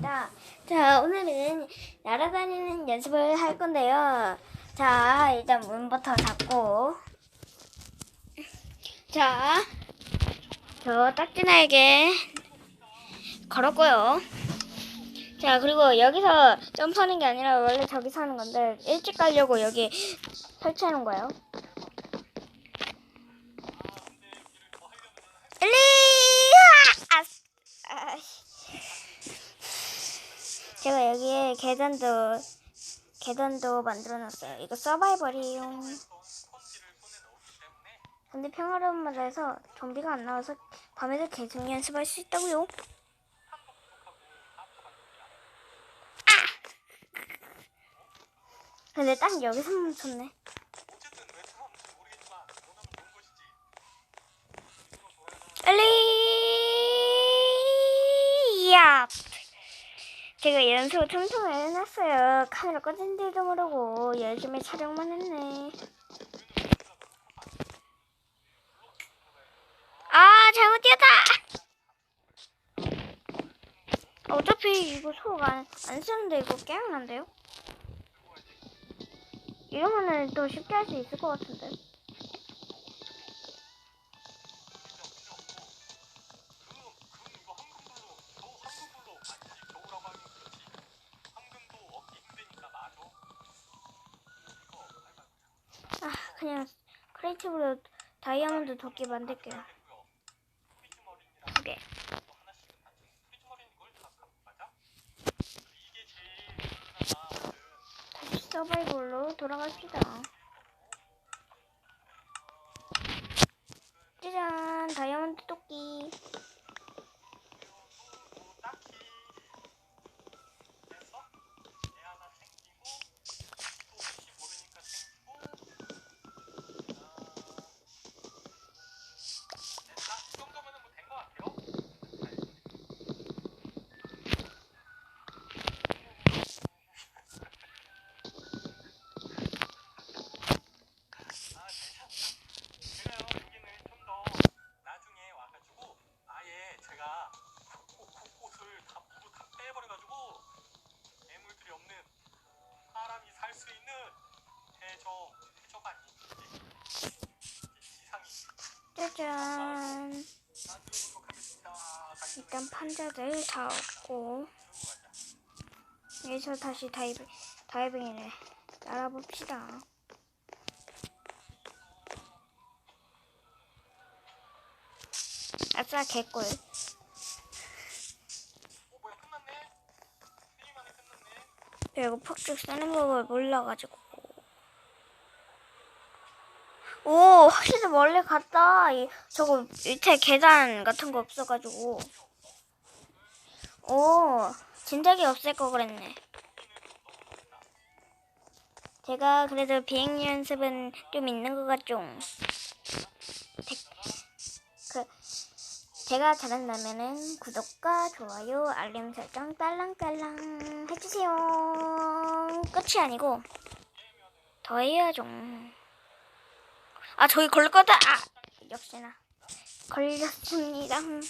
반갑습니다. 자, 오늘은 날아다니는 연습을 할 건데요. 자, 일단 문부터 닫고. 자, 저 딱지나에게 걸었고요. 자, 그리고 여기서 점프하는 게 아니라 원래 저기서 하는 건데, 일찍 가려고 여기 설치하는 거예요. 엘리! 아, 아이씨. 계단도 계단도 만들어놨어요. 이거 서바이벌이에요. 근데 평화로운 마을에서 좀비가 안 나와서 밤에도 계속 연습할 수 있다고요. 아! 근데 딱 여기서 멈췄네. 엘리! 야! 제가 연습을 틈틈이 해놨어요. 카메라 꺼진지도 모르고 열심히 촬영만 했네. 아 잘못 뛰었다. 어차피 이거 소안 안 쓰는데 이거 게임 난데요? 이러면은 또 쉽게 할 수 있을 것 같은데. 크리에이티브로 다이아몬드 도끼 만들게요. 두 개. 다시 서바이벌로 돌아갑시다. 하겠습니다. 일단 판자들 다 얻고 여기서 다시 다이빙 다이빙을 날아봅시다. 아싸 개꿀. 이거 폭죽 쓰는 법을 몰라가지고. 오 확실히 멀리 갔다. 이, 저거 밑에 계단 같은 거 없어가지고. 오 진작에 없앨 거 그랬네. 제가 그래도 비행 연습은 좀 있는 것 같죠. 데- 그 제가 잘한다면은 구독과 좋아요, 알림 설정 딸랑딸랑 해주세요. 끝이 아니고 더 해야죠. 아 저기 걸릴 거다. 아 역시나 걸렸습니다. 아이고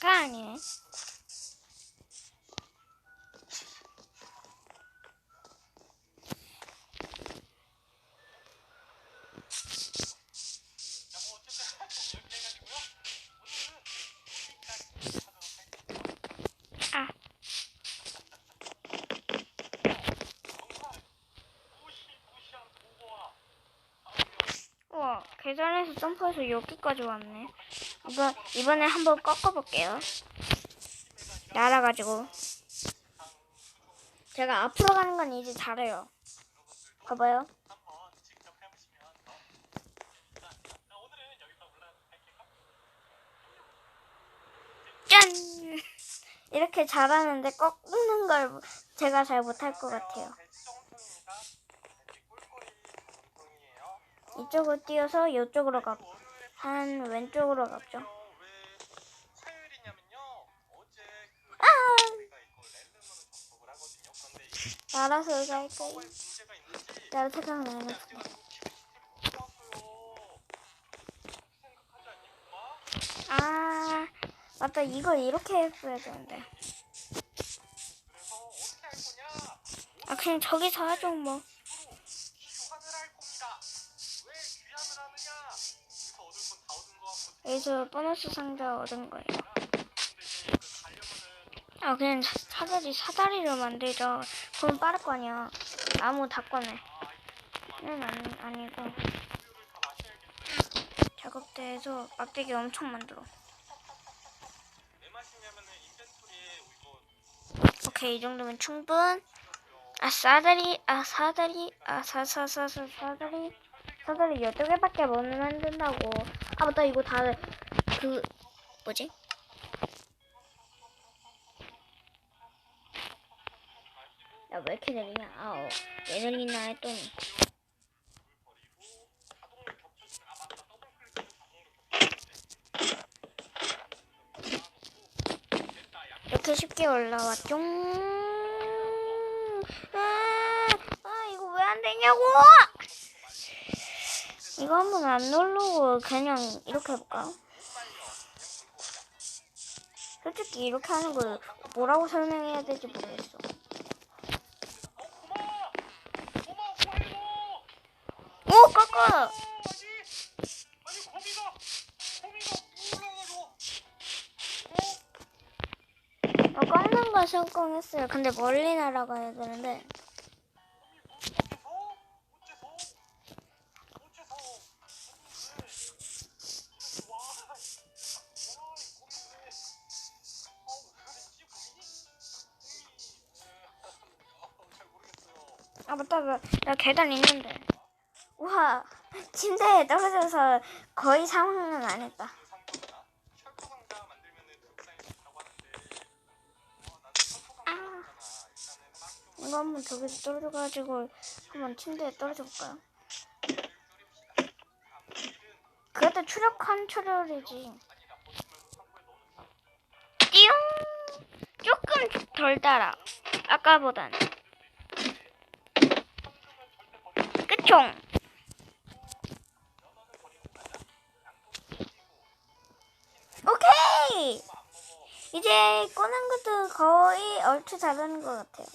가 아니네. 자뭐 어쨌든 이렇게 해가지고요 오늘은 여기까지 하도록 할게요 아 정말 무시무시한 보고와 우와 계단에서 점프해서 여기까지 왔네. 이번 이번에 한번 꺾어볼게요. 날아가지고 제가 앞으로 가는 건 이제 잘해요. 봐봐요. 짠! 이렇게 잘하는데 꺾는 걸 제가 잘 못할 것 같아요. 배치정통입니다. 배치 꿀꿀 이쪽으로 뛰어서 이쪽으로 가. 한 왼쪽으로 갔죠. 아! 알아서. 생각하지 않니, 엄마? 아 맞다 이걸 이렇게 했어야 되는데. 아 그냥 저기서 하죠 뭐. 여기서 보너스 상자 얻은 거예요. 아 그냥 사- 사다리 사다리를 만들죠. 그럼 빠를 거 아니야. 나무 다 꺼내. 는 아니, 아니고. 작업대에서 막대기 엄청 만들어. 오케이 이 정도면 충분. 아 사다리 아 사다리 아 사사사사 사다리 사다리 여덟 개밖에 못 만든다고. 아 맞다 이거 다 그 뭐지? 야 왜 이렇게 느리냐? 아우 왜 느리나 했더니 자동으로 겹쳐지는 아 맞다 더블 클릭해서 자동으로 됐다 양 이렇게 쉽게 올라왔죠. 아, 아 이거 왜 안 되냐고? 이거 한번 안 누르고 그냥 이렇게 해볼까요? 솔직히 이렇게 하는 걸 뭐라고 설명해야 될지 모르겠어. 오, 거미가 올라가죠 어? 어, 꺾는 거 성공했어요. 근데 멀리 날아가야 되는데. 아, 맞다. 나, 나 계단 있는데. 우와, 침대에 떨어져서 거의 상황은 안 했다. 아. 이거 한번 저기서 떨어져가지고 한번 침대에 떨어져 볼까요? 그래도 추력한 넣어놓자. 띠용! 조금 덜 달아. 아까보단. 끝총! 오케이! 이제 꺼낸 것도 거의 얼추 잘하는 것 같아요.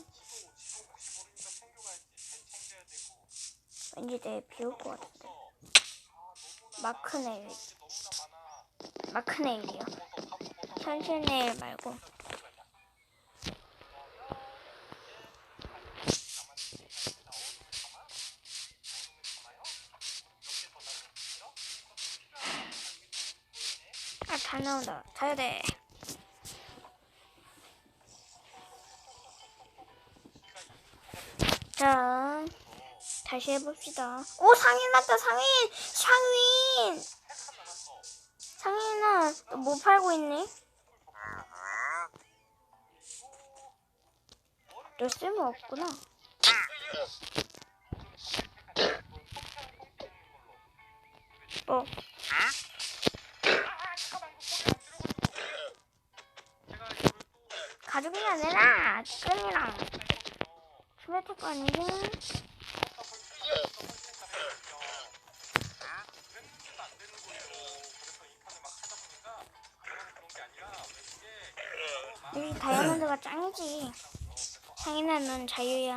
왠지 내일 비올 것 같은데. 아 너무나 마크 네일. 너무나 많아. 마크 네일이요. 먹어서 밥 먹어서 현실 네일 말고. 아, 다 나온다. 자야 돼. 자, 다시 해봅시다. 오, 상인 났다, 상인! 상인! 상인아, 너뭐 팔고 있니? 너 쓸모 없구나. 뭐? 가 짱이지. 넌 자유야.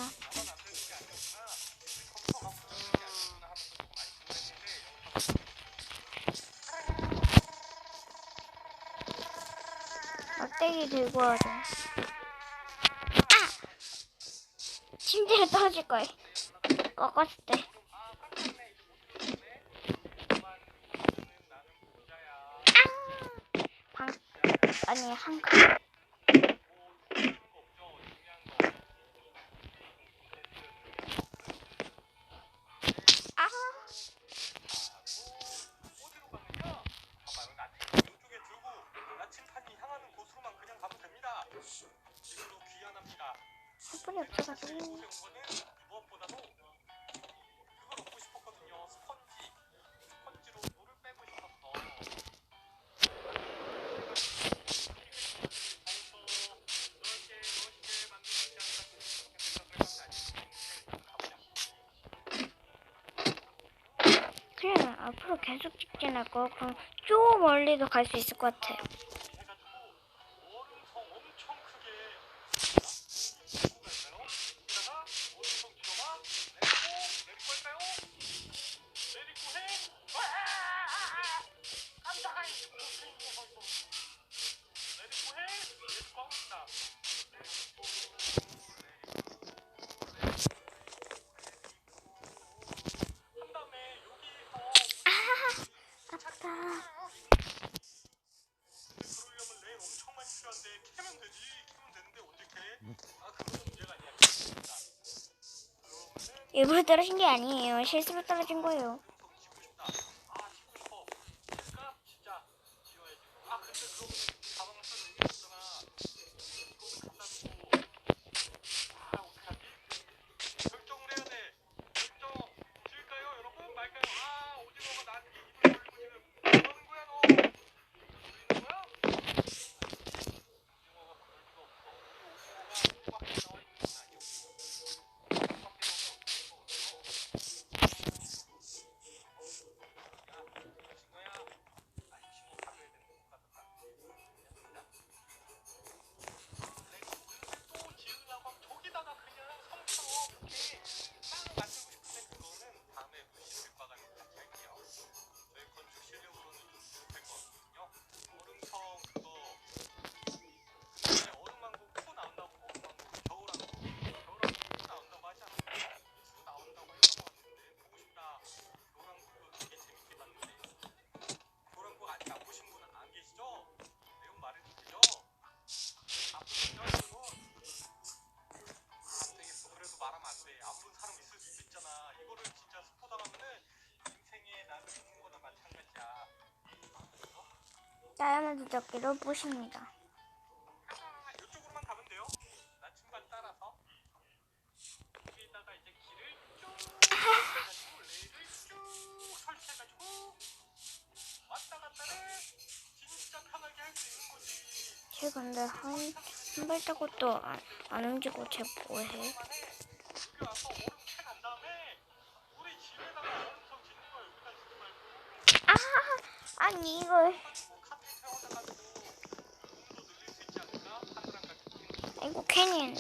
막대기 들고 와줘. 아! 침대에 떨어질 거야. 꺾었을 때. 아! 방, 아니, 한 칸. 앞으로 계속 직진할 거. 그럼 좀 멀리도 갈 수 있을 것 같아요. 일부러 떨어진 게 아니에요. 실수로 떨어진 거예요. 다이아몬드 조끼로 보십니다. 근데 한, 한 발자국도 안, 안 움직이고 쟤 뭐해? 아, 아니 이걸. 이거 괜히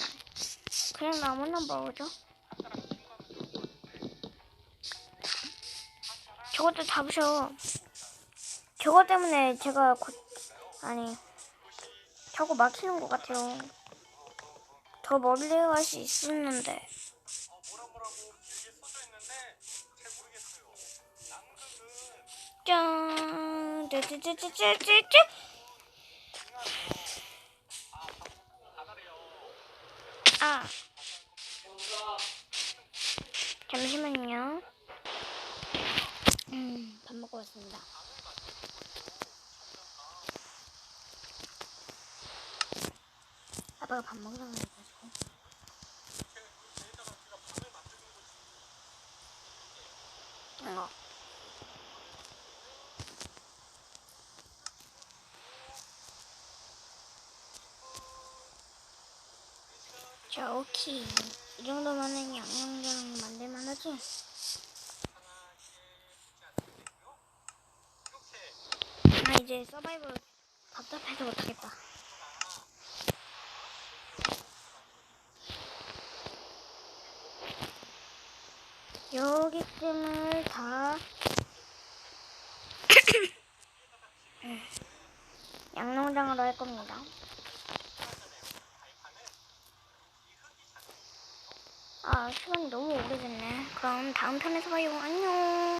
그냥 나무나 먹어줘. 저것도 잡으셔. 저거 때문에 제가 곧, 아니, 저거 막히는 것 같아요. 더 멀리 갈 수 있었는데. 짠! 쯔쯔쯔쯔쯔쯔! 아. 잠시만요. 음, 밥 먹고 왔습니다. 아빠가 밥 먹으라고 그치 이 정도면은 양념장 만들만 하지? 아 이제 서바이벌 답답해서 못하겠다. 여기쯤을 다 양농장으로 할 겁니다. 시간이 너무 오래됐네. 그럼 다음 편에서 봐요. 안녕.